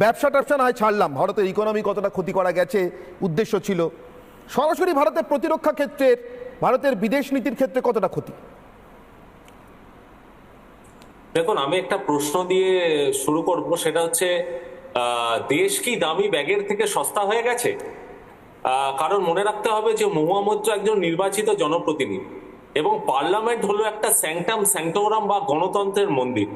ব্যবসা ট্যাবসা না ছাড়লাম। ভারতের ইকোনমি কতটা ক্ষতি করা গেছে, উদ্দেশ্য ছিল। সরাসরি ভারতের প্রতিরক্ষা ক্ষেত্রের, ভারতের বিদেশ নীতির ক্ষেত্রে কতটা ক্ষতি? দেখুন, আমি একটা প্রশ্ন দিয়ে শুরু করব, সেটা হচ্ছে দেশ কি দামি ব্যাগের থেকে সস্তা হয়ে গেছে? কারণ মনে রাখতে হবে যে মহুয়ামুদ্র একজন নির্বাচিত জনপ্রতিনিধি এবং পার্লামেন্ট হলো একটা স্যাংটাম স্যাংটোরাম বা গণতন্ত্রের মন্দির।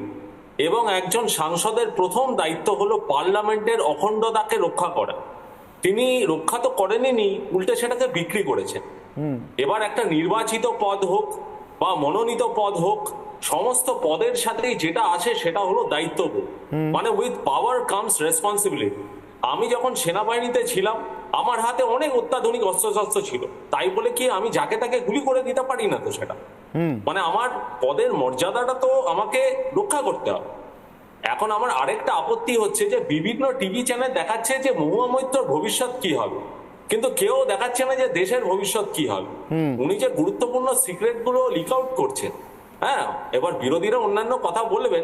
এবং একজন সাংসদের প্রথম দায়িত্ব হলো পার্লামেন্টের অখণ্ডতাকে রক্ষা করা। তিনি রক্ষা তো করেননি উল্টে সেটাকে বিক্রি করেছেন। এবার একটা নির্বাচিত পদ হোক বা মনোনীত পদ হোক সমস্ত পদের সাথেই যেটা আসে সেটা হলো দায়িত্ববোধ। মানে উইথ পাওয়ার কামস রেসপন্সিবিলিটি আমি যখন সেনাবাহিনীতে ছিলাম আমার হাতে অনেক অত্যাধুনিক অস্ত্রশস্ত্র ছিল। তাই বলে কি আমি যাকে তাকে গুলি করে দিতে পারি না তো সেটা? মানে আমার পদের মর্যাদাটা তো আমাকে রক্ষা করতে হবে। এখন আমার আরেকটা আপত্তি হচ্ছে যে বিভিন্ন টিভি চ্যানেল দেখাচ্ছে যে মহুয়া মৈত্রর ভবিষ্যৎ কি হবে। কিন্তু কেউ দেখাচ্ছে না যে দেশের ভবিষ্যৎ কি হবে। উনি যে গুরুত্বপূর্ণ সিক্রেটগুলো লিক আউট করছেন হ্যাঁ এবার বিরোধীরা অন্যান্য কথা বলবেন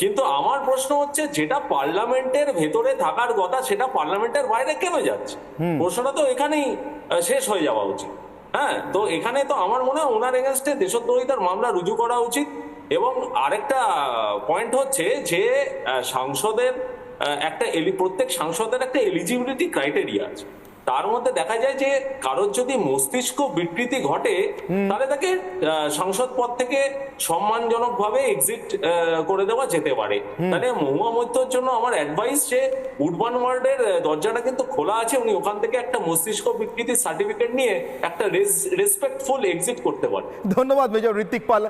কিন্তু আমার প্রশ্ন হচ্ছে যেটা পার্লামেন্টের ভেতরে থাকার কথা সেটা পার্লামেন্টের বাইরে কেন যাচ্ছে? প্রশ্নটা তো এখানেই শেষ হয়ে যাওয়া উচিত। হ্যাঁ তো এখানে তো আমার মনে হয় ওনার এগেনস্টে দেশদ্রোহিতার মামলা রুজু করা উচিত। এবং আরেকটা পয়েন্ট হচ্ছে যে সাংসদের একটা এলি- প্রত্যেক সাংসদের একটা এলিজিবিলিটি ক্রাইটেরিয়া আছে। তার মধ্যে দেখা যায় যে কারোর যদি মস্তিষ্ক বিকৃতি ঘটে তাহলে তাকে সাংসদ পদ থেকে সম্মানজনক ভাবে এক্সিট করে দেওয়া যেতে পারে। তাহলে মহুয়া মৈত্রর জন্য আমার অ্যাডভাইস যে উডবান ওয়ার্ল্ডের দরজাটা কিন্তু খোলা আছে। উনি ওখান থেকে একটা মস্তিষ্ক বিকৃতির সার্টিফিকেট নিয়ে একটা রেসপেক্টফুল এক্সিট করতে পারেন ধন্যবাদ মেজর ঋত্বিক পাল।